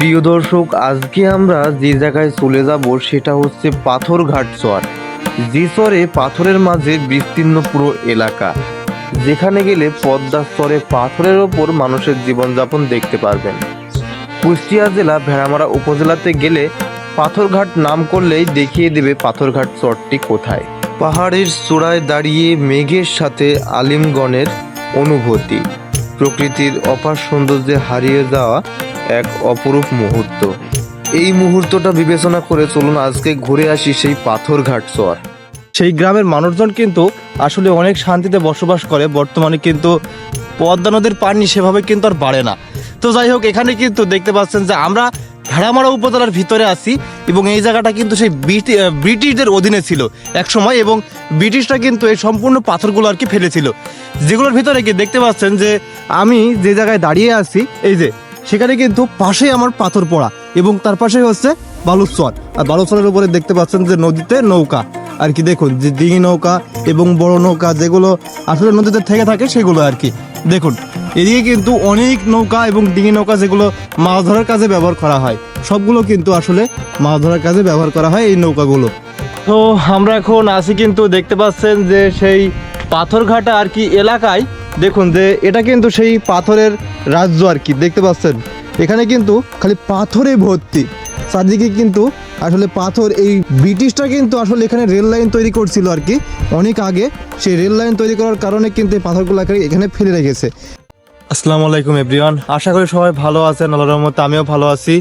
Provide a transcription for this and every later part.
প্রিয় দর্শক, আজকে আমরা যে জায়গায় চলে যাব সেটা হচ্ছে পাথরঘাট চর। যে চরে পাথরের মাঝে বিস্তীর্ণ পুরো এলাকা। যেখানে গেলে পদ্মা স্তরে পাথরের ওপর মানুষের জীবনযাপন দেখতে পারবেন। কুষ্টিয়া জেলা ভেড়ামারা উপজেলাতে গেলে পাথরঘাট নাম করলেই দেখিয়ে দেবে পাথরঘাট চরটি কোথায়। পাহাড়ের চূড়ায় দাঁড়িয়ে মেঘের সাথে আলিমগণের অনুভূতি। প্রকৃতির অপার সৌন্দর্যে হারিয়ে যাওয়া এক অপরূপ মুহূর্ত। এই মুহূর্তটা বিবেচনা করে চলুন আজকে ঘুরে আসি সেই পাথরঘাট চর। সেই গ্রামের মানুষজন কিন্তু আসলে অনেক শান্তিতে বসবাস করে, বর্তমানে কিন্তু পদ্মা নদীর পানি সেভাবে কিন্তু আর বাড়ে না। তো যাই হোক, এখানে কিন্তু দেখতে পাচ্ছেন যে আমরা ভেড়ামারা উপজেলার ভিতরে আছি এবং এই জায়গাটা কিন্তু সেই ব্রিটিশদের অধীনে ছিল এক সময় এবং ব্রিটিশরা কিন্তু এই সম্পূর্ণ পাথরগুলো আর কি ফেলেছিল। যেগুলোর ভিতরে কি দেখতে পাচ্ছেন যে আমি যে জায়গায় দাঁড়িয়ে আছি, এই যে সেখানে কিন্তু পাশেই আমার পাথর পড়া এবং তার পাশেই হচ্ছে বালুচর। আর বালুচরের উপরে দেখতে পাচ্ছেন যে নদীতে নৌকা। আর কি দেখুন, যে ডিঙি নৌকা এবং বড় নৌকা যেগুলো আসলে নদীতে থেকে থাকে সেগুলো আর কি। দেখুন, এদিকে কিন্তু অনেক নৌকা এবং ডিঙি নৌকা যেগুলো মাছ ধরার কাজে ব্যবহার করা হয়, সবগুলো কিন্তু আসলে মাছ ধরার কাজে ব্যবহার করা হয় এই নৌকাগুলো। তো আমরা এখন আছি কিন্তু দেখতে পাচ্ছেন যে সেই পাথরঘাটা আর কি এলাকায়, দেখুন যে এটা কিন্তু সেই পাথরের রাজ্য আর কি, দেখতে পাচ্ছেন? এখানে কিন্তু খালি পাথরে ভর্তি। চারদিকে কিন্তু আসলে পাথর, এই ব্রিটিশটা কিন্তু আসলে এখানে রেল লাইন তৈরি করছিল আর কি। অনেক আগে সেই রেল লাইন তৈরি করার কারণে কিন্তু এই পাথরগুলো এখানে ফেলে রেখেছে। আসসালামু আলাইকুম, এভরিওয়ান। আশা করি সবাই ভালো আছেন, আল্লাহর রহমতে আমিও ভালো আছি।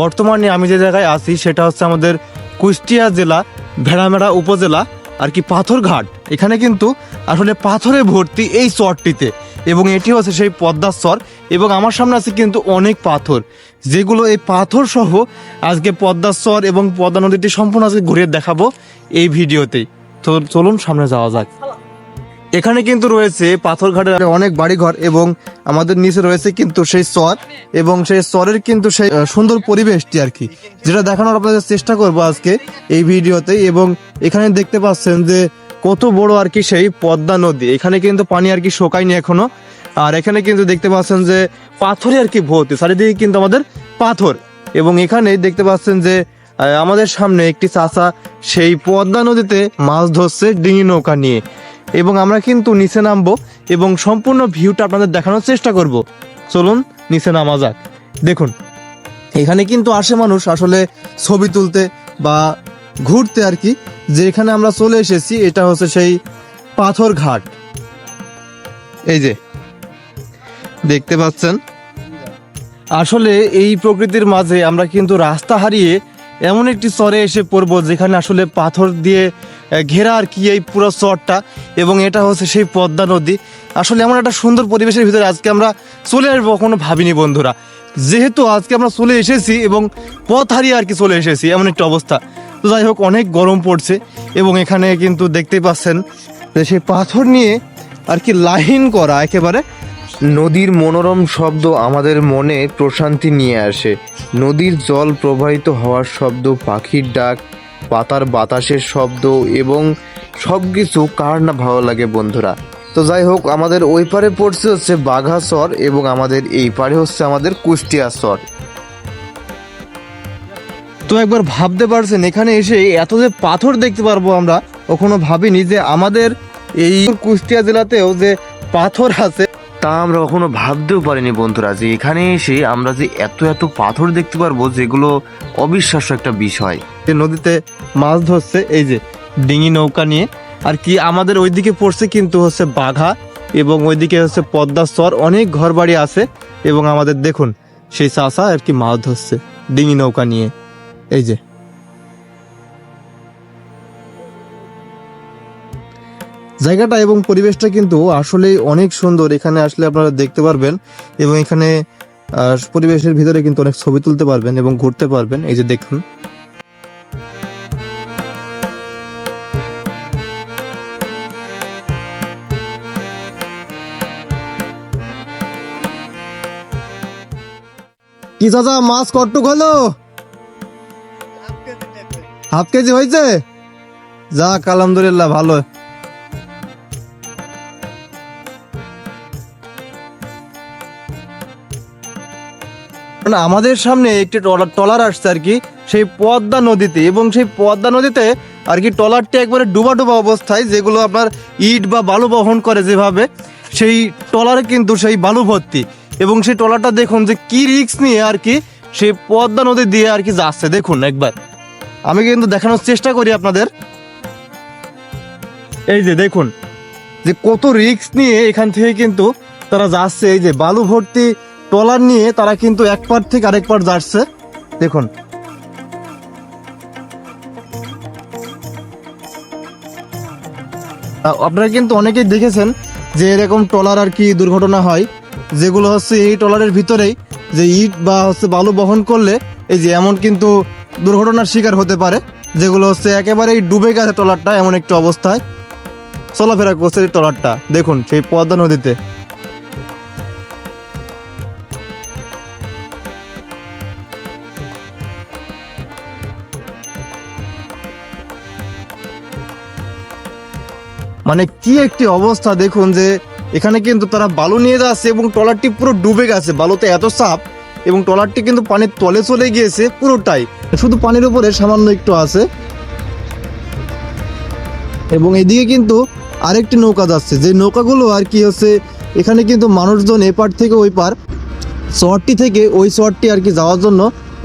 বর্তমানে আমি যে জায়গায় আছি, সেটা হচ্ছে আমাদের কুষ্টিয়া জেলা, ভেড়ামেড়া উপজেলা। আর কি পাথরঘাট। এখানে কিন্তু আসলে পাথরে ভর্তি এই চরটিতে এবং এটি হচ্ছে সেই পদ্মার চর এবং আমার সামনে আছে কিন্তু অনেক পাথর। যেগুলো এই পাথর সহ আজকে পদ্মার চর এবং পদ্মা নদীটি সম্পূর্ণ আজকে ঘুরে দেখাবো এই ভিডিওতেই। তো চলুন সামনে যাওয়া যাক। এখানে কিন্তু রয়েছে পাথরঘাটের অনেক বাড়িঘর এবং আমাদের নিচে রয়েছে কিন্তু সেই চর এবং সেই চরের কিন্তু সেই সুন্দর পরিবেশটি আর কি। যেটা দেখানোর আপনাদের চেষ্টা করব আজকে এই ভিডিওতে এবং এখানে দেখতে পাচ্ছেন যে কত বড় আর কি সেই পদ্মা নদী। এখানে কিন্তু পানি আর কি শোকায়নি এখনও। আর এখানে কিন্তু দেখতে পাচ্ছেন যে পাথরে আর কি ভর্তি, চারিদিকে কিন্তু আমাদের পাথর। এবং এখানে দেখতে পাচ্ছেন যে আমাদের সামনে একটি চাচা সেই পদ্মা নদীতে মাছ ধরছে ডিঙি নৌকা নিয়ে। এবং আমরা কিন্তু নিচে নামবো এবং সম্পূর্ণ ভিউটা আপনাদের দেখানোর চেষ্টা করব। চলুন, নিচে নামা যাক। দেখুন, এখানে কিন্তু আসে মানুষ আসলে ছবি তুলতে বা ঘুরতে আর কি। যেখানে আমরা চলে এসেছি, এটা হচ্ছে সেই পাথর ঘাট এই যে, দেখতে পাচ্ছেন? আসলে এই প্রকৃতির মাঝে আমরা কিন্তু রাস্তা হারিয়ে এমন একটি চরে এসে পড়ব যেখানে আসলে পাথর দিয়ে ঘেরা আর কি এই পুরো চরটা এবং এটা হচ্ছে সেই পদ্মা নদী। আসলে এমন একটা সুন্দর পরিবেশের ভিতরে আজকে আমরা চলে আসব কোনো ভাবিনি বন্ধুরা। যেহেতু আজকে আমরা চলে এসেছি এবং পথ হারিয়ে আর কি চলে এসেছি, এমন একটা অবস্থা। তো যাই হোক, অনেক গরম পড়ছে এবং এখানে কিন্তু দেখতেই পাচ্ছেন যে সেই পাথর নিয়ে আর কি লাইন করা, একেবারে নদীর মনোরম শব্দ আমাদের মনে প্রশান্তি নিয়ে আসে। নদীর জল প্রবাহিত হওয়ার শব্দ, পাখির ডাক পাতার বাতাসের শব্দ এবং সব কিছু কার না ভালো লাগে বন্ধুরা। তো যাই হোক, আমাদের ওই পারে পড়ছে হচ্ছে বাঘাসর এবং আমাদের এই পারে হচ্ছে আমাদের কুষ্টিয়া চর তো একবার ভাবতে পারছেন, এখানে এসে এত যে পাথর দেখতে পারব আমরা, কখনো ভাবিনি যে আমাদের এই কুষ্টিয়া জেলাতেও যে পাথর আছে। তা আমরা কখনো ভাবতেও পারিনি বন্ধুরা যে এখানে এসে আমরা যে এত এত পাথর দেখতে পারব, যেগুলো অবিশ্বাস্য একটা বিষয়। নদীতে মাছ ধরছে, এই যে ডিঙি নৌকা নিয়ে। আর কি আমাদের ওইদিকে পড়ছে কিন্তু হচ্ছে বাঘা এবং ওইদিকে হচ্ছে পদ্মা চর অনেক ঘর বাড়ি আছে এবং আমাদের দেখুন, সেই চাষা আর কি মাছ ধরছে ডিঙি নৌকা নিয়ে। এই যে। জায়গাটা এবং পরিবেশটা কিন্তু আসলেই অনেক সুন্দর। এখানে আসলে আপনারা দেখতে পারবেন এবং এখানে পরিবেশের ভিতরে কিন্তু অনেক ছবি তুলতে পারবেন এবং ঘুরতে পারবেন। এই যে দেখুন। কি চাচা, মাছ কটুক হলো? হাফ কেজি হয়েছে? যাক, আলহামদুলিল্লাহ, ভালো। আমাদের সামনে একটি ট্রলার ট্রলার আসছে আর কি, সেই পদ্মা নদীতে এবং সেই পদ্মা নদীতে আর কি ট্রলারটি একবারে ডুবা ডুবা অবস্থায়, যেগুলো আপনার ইট বা বালু বহন করে যেভাবে, সেই ট্রলারে কিন্তু সেই বালু ভর্তি। এবং সেই ট্রলারটা দেখুন যে কি রিক্স নিয়ে আর কি সেই পদ্মা নদী দিয়ে আর কি যাচ্ছে। দেখুন একবার। আমি কিন্তু দেখানোর চেষ্টা করি আপনাদের। এই যে দেখুন, যে কত রিক্স নিয়ে এখান থেকে কিন্তু তারা যাচ্ছে। এই যে বালু ভর্তি ট্রলার নিয়ে তারা কিন্তু এক পার থেকে আরেক পার যাচ্ছে। দেখুন। আপনারা কিন্তু অনেকেই দেখেছেন যে এরকম ট্রলার আর কি দুর্ঘটনা হয়, যেগুলো হচ্ছে এই ট্রলারের ভিতরেই যে ইট বা হচ্ছে বালু বহন করলে এই যে এমন কিন্তু দুর্ঘটনার শিকার হতে পারে, যেগুলো হচ্ছে একেবারেই ডুবে গেছে ট্রলারটা, এমন একটি অবস্থায় চলাফেরা করছে ট্রলারটা। দেখুন সেই পদ্মা নদীতে। মানে কি একটি অবস্থা, দেখুন যে এখানে কিন্তু তারা বালু নিয়ে যাচ্ছে এবং ট্রলারটি পুরো ডুবে গেছে। বালুতে এত চাপ এবং ট্রলারটি কিন্তু পানির তলে চলে গিয়েছে পুরোটাই। শুধু পানির উপরে সামান্য একটু আছে। এবং এদিকে কিন্তু আরেকটি নৌকা যাচ্ছে। যে নৌকাগুলো আর কি হচ্ছে, এখানে কিন্তু মানুষজন এপার থেকে ওই পার, শহরটি থেকে ওই শহরটি আর কি যাওয়ার জন্য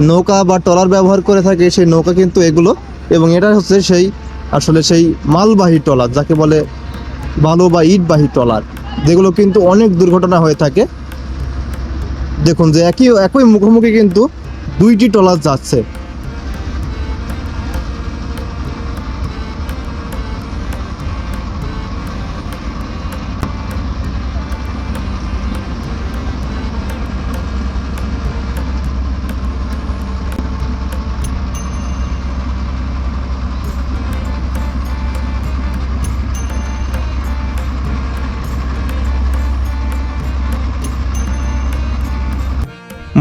নৌকা বা ট্রলার ব্যবহার করে থাকে সেই নৌকা কিন্তু এগুলো। এবং এটা হচ্ছে সেই আসলে সেই মালবাহী ট্রলার, যাকে বলে বালু বা ইটবাহী ট্রলার, যেগুলো কিন্তু অনেক দুর্ঘটনা হয়ে থাকে। দেখুন যে একই একই মুখোমুখি কিন্তু দুইটি ট্রলার যাচ্ছে।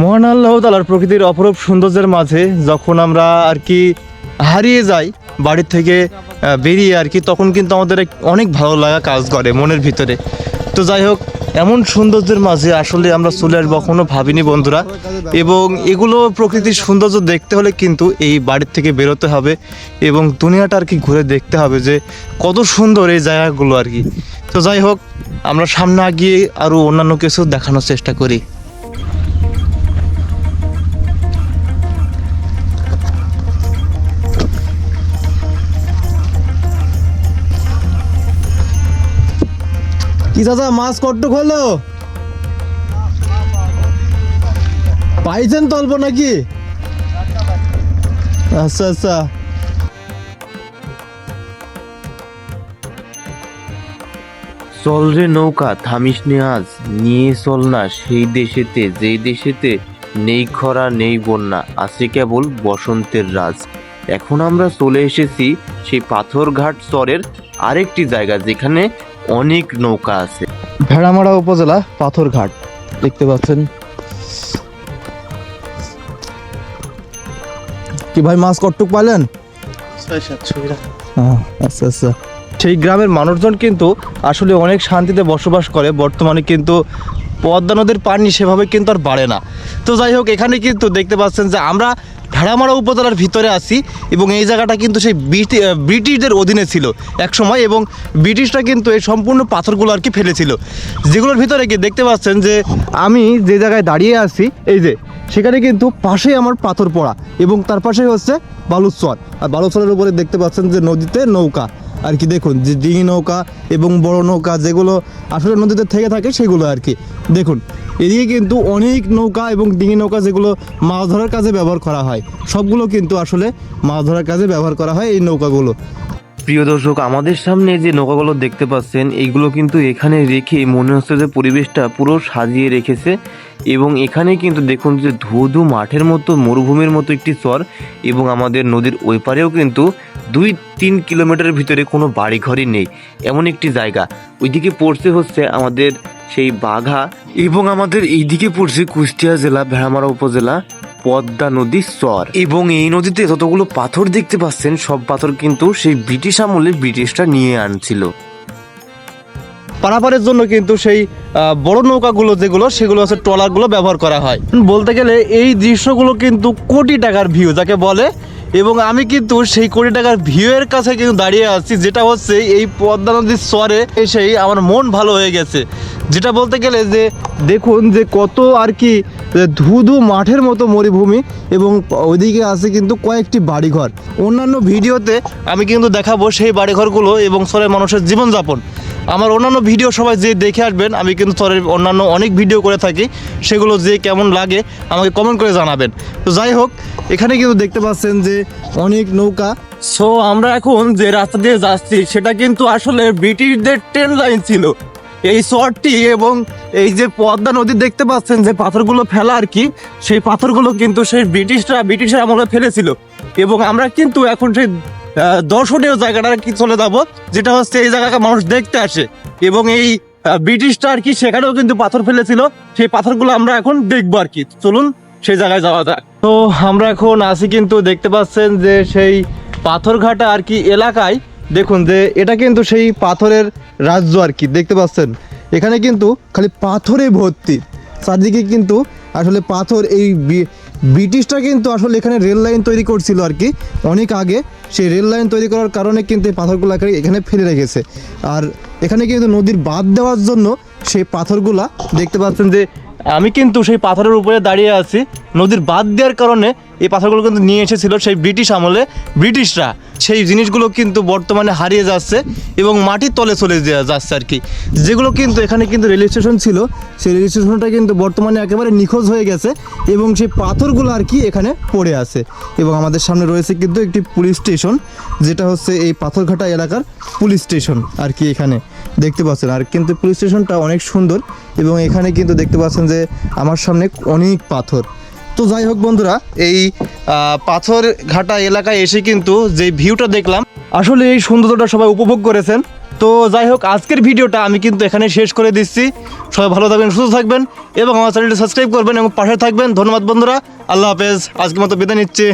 মহান আল্লাহ তালার প্রকৃতির অপরূপ সৌন্দর্যের মাঝে যখন আমরা আর কি হারিয়ে যাই বাড়ির থেকে বেরিয়ে আর কি, তখন কিন্তু আমাদের অনেক ভালো লাগা কাজ করে মনের ভিতরে। তো যাই হোক, এমন সৌন্দর্যের মাঝে আসলে আমরা চলে আসব কখনো ভাবিনি বন্ধুরা। এবং এগুলো প্রকৃতির সৌন্দর্য দেখতে হলে কিন্তু এই বাড়ির থেকে বেরোতে হবে এবং দুনিয়াটা আর কি ঘুরে দেখতে হবে যে কত সুন্দর এই জায়গাগুলো আর কি। তো যাই হোক, আমরা সামনে আগিয়ে আরও অন্যান্য কিছু দেখানোর চেষ্টা করি। কি মাছ পাইছেন নাকি? আচ্ছা আচ্ছা। চল রে নৌকা, থামিস নে আজ। নিয়ে চল না সেই দেশেতে, যেই দেশেতে নেই খরা, নেই বন্যা, আছে কেবল বসন্তের রাজ। এখন আমরা চলে এসেছি সেই পাথরঘাট চরের আরেকটি জায়গা, যেখানে অনেক নৌকা আছে। ভেড়ামারা উপজেলা পাথরঘাট দেখতে পাচ্ছেন। কি ভাই মাছ কট্টুক পাইলেন? আচ্ছা আচ্ছা। সেই গ্রামের মানুষজন কিন্তু আসলে অনেক শান্তিতে বসবাস করে বর্তমানে কিন্তু পদ্মা নদীর পানি সেভাবে কিন্তু আর বাড়ে না। তো যাই হোক এখানে কিন্তু দেখতে পাচ্ছেন যে আমরা ভেড়ামারা উপজেলার ভিতরে আসি এবং এই জায়গাটা কিন্তু সেই ব্রিটি- ব্রিটিশদের অধীনে ছিল এক সময় এবং ব্রিটিশরা কিন্তু এই সম্পূর্ণ পাথরগুলো আর কি ফেলেছিল। যেগুলোর ভিতরে গিয়ে দেখতে পাচ্ছেন যে আমি যে জায়গায় দাঁড়িয়ে আছি, এই যে, সেখানে কিন্তু পাশেই আমার পাথর পড়া এবং তার পাশেই হচ্ছে বালুচর। আর বালুচরের উপরে দেখতে পাচ্ছেন যে নদীতে নৌকা। আর কি দেখুন, যে ডিঙি নৌকা এবং বড় নৌকা যেগুলো আসলে নদীতে থেকে থাকে সেগুলো আর কি। দেখুন এদিকে কিন্তু অনেক নৌকা এবং ডিঙি নৌকা যেগুলো মাছ ধরার কাজে ব্যবহার করা হয়, সবগুলো কিন্তু আসলে মাছ ধরার কাজে ব্যবহার করা হয় এই নৌকাগুলো। প্রিয় দর্শক, আমাদের সামনে যে নৌকাগুলো দেখতে পাচ্ছেন এইগুলো কিন্তু এখানে রেখে মনে হচ্ছে যে পরিবেশটা পুরো সাজিয়ে রেখেছে এবং এখানে কিন্তু দেখুন যে ধুধু মাঠের মতো, মরুভূমির মতো একটি চর এবং আমাদের নদীর ওই পারেও কিন্তু দুই তিন কিলোমিটারের ভিতরে কোনো বাড়িঘরই নেই, এমন একটি জায়গা। ওইদিকে পড়ছে হচ্ছে আমাদের সেই বাঘা এবং আমাদের এইদিকে পড়ছে কুষ্টিয়া জেলা ভেড়ামারা উপজেলা পদ্মা নদীর চর। এবং এই নদীতে যতগুলো পাথর দেখতে পাচ্ছেন সব পাথর কিন্তু সেই ব্রিটিশ আমলে ব্রিটিশরা নিয়ে আনছিল। পারাপারের জন্য কিন্তু সেই বড় নৌকাগুলো যেগুলো সেগুলো হচ্ছে ট্রলারগুলো ব্যবহার করা হয়। বলতে গেলে এই দৃশ্যগুলো কিন্তু কোটি টাকার ভিউ যাকে বলে। এবং আমি কিন্তু সেই কোটি টাকার ভিউয়ের কাছে কিন্তু দাঁড়িয়ে আছি যেটা হচ্ছে এই পদ্মা নদীর স্বরে এসেই আমার মন ভালো হয়ে গেছে। যেটা বলতে গেলে যে দেখুন যে কত আর কি ধুধু মাঠের মতো মরুভূমি এবং ওইদিকে আছে কিন্তু কয়েকটি বাড়িঘর। অন্যান্য ভিডিওতে আমি কিন্তু দেখাবো সেই বাড়িঘরগুলো এবং সরের মানুষের জীবনযাপন। আমার অন্যান্য ভিডিও সবাই যে দেখে আসবেন, আমি কিন্তু সরের অন্যান্য অনেক ভিডিও করে থাকি, সেগুলো যে কেমন লাগে আমাকে কমেন্ট করে জানাবেন। তো যাই হোক, এখানে কিন্তু দেখতে পাচ্ছেন যে অনেক নৌকা। সো আমরা এখন যে রাস্তা দিয়ে যাচ্ছি, সেটা কিন্তু আসলে ব্রিটিশদের ট্রেন লাইন ছিল। এই শহরটি এবং এই যে পদ্মা নদী দেখতে পাচ্ছেন যে পাথরগুলো ফেলা আর কি, সেই পাথরগুলো কিন্তু সেই ব্রিটিশরা, ব্রিটিশের আমলে ফেলেছিল। এবং আমরা কিন্তু এখন সেই দর্শনীয় জায়গাটা আর কি চলে যাব, যেটা হচ্ছে এই জায়গাকে মানুষ দেখতে আসে। এবং এই ব্রিটিশটা আর কি সেখানেও কিন্তু পাথর ফেলেছিল, সেই পাথরগুলো আমরা এখন দেখব আর কি। চলুন সেই জায়গায় যাওয়া যাক। তো আমরা এখন আছি কিন্তু দেখতে পাচ্ছেন যে সেই পাথরঘাটা আর কি এলাকায়। দেখুন যে এটা কিন্তু সেই পাথরের রাজ্য আর কি, দেখতে পাচ্ছেন? এখানে কিন্তু খালি পাথরে ভর্তি। চারদিকে কিন্তু আসলে পাথর, এই বি- ব্রিটিশরা কিন্তু আসলে এখানে রেল লাইন তৈরি করছিল আর কি। অনেক আগে সেই রেল লাইন তৈরি করার কারণে কিন্তু এই পাথরগুলো এখানে- এখানে ফেলে রেখেছে। আর এখানে কিন্তু নদীর বাঁধ দেওয়ার জন্য সেই পাথরগুলা দেখতে পাচ্ছেন যে আমি কিন্তু সেই পাথরের উপরে দাঁড়িয়ে আছি। নদীর বাদ দেওয়ার কারণে এই পাথরগুলো কিন্তু নিয়ে এসেছিল সেই ব্রিটিশ আমলে। ব্রিটিশরা সেই জিনিসগুলো কিন্তু বর্তমানে হারিয়ে যাচ্ছে এবং মাটির তলে চলে যাচ্ছে আর কি। যেগুলো কিন্তু এখানে কিন্তু রেল স্টেশন ছিল, সেই রেল স্টেশনটা কিন্তু বর্তমানে একেবারে নিখোঁজ হয়ে গেছে এবং সেই পাথরগুলো আর কি এখানে পড়ে আছে। এবং আমাদের সামনে রয়েছে কিন্তু একটি পুলিশ স্টেশন, যেটা হচ্ছে এই পাথরঘাটা এলাকার পুলিশ স্টেশন আর কি এখানে। দেখতে পাচ্ছেন। আর কিন্তু পুলিশ স্টেশনটা অনেক সুন্দর এবং এখানে কিন্তু দেখতে পাচ্ছেন যে আমার সামনে অনেক পাথর। তো যাই হোক বন্ধুরা, এই পাথর ঘাটা এলাকায় এসে কিন্তু যে ভিউটা দেখলাম, আসলে এই সৌন্দর্যটা সবাই উপভোগ করেছেন। তো যাই হোক, আজকের ভিডিওটা আমি কিন্তু এখানে শেষ করে দিচ্ছি। সবাই ভালো থাকবেন, সুস্থ থাকবেন এবং আমার চ্যানেলটি সাবস্ক্রাইব করবেন এবং পাশে থাকবেন। ধন্যবাদ বন্ধুরা, আল্লাহ হাফেজ, আজকের মতো বিদায় নিচ্ছি।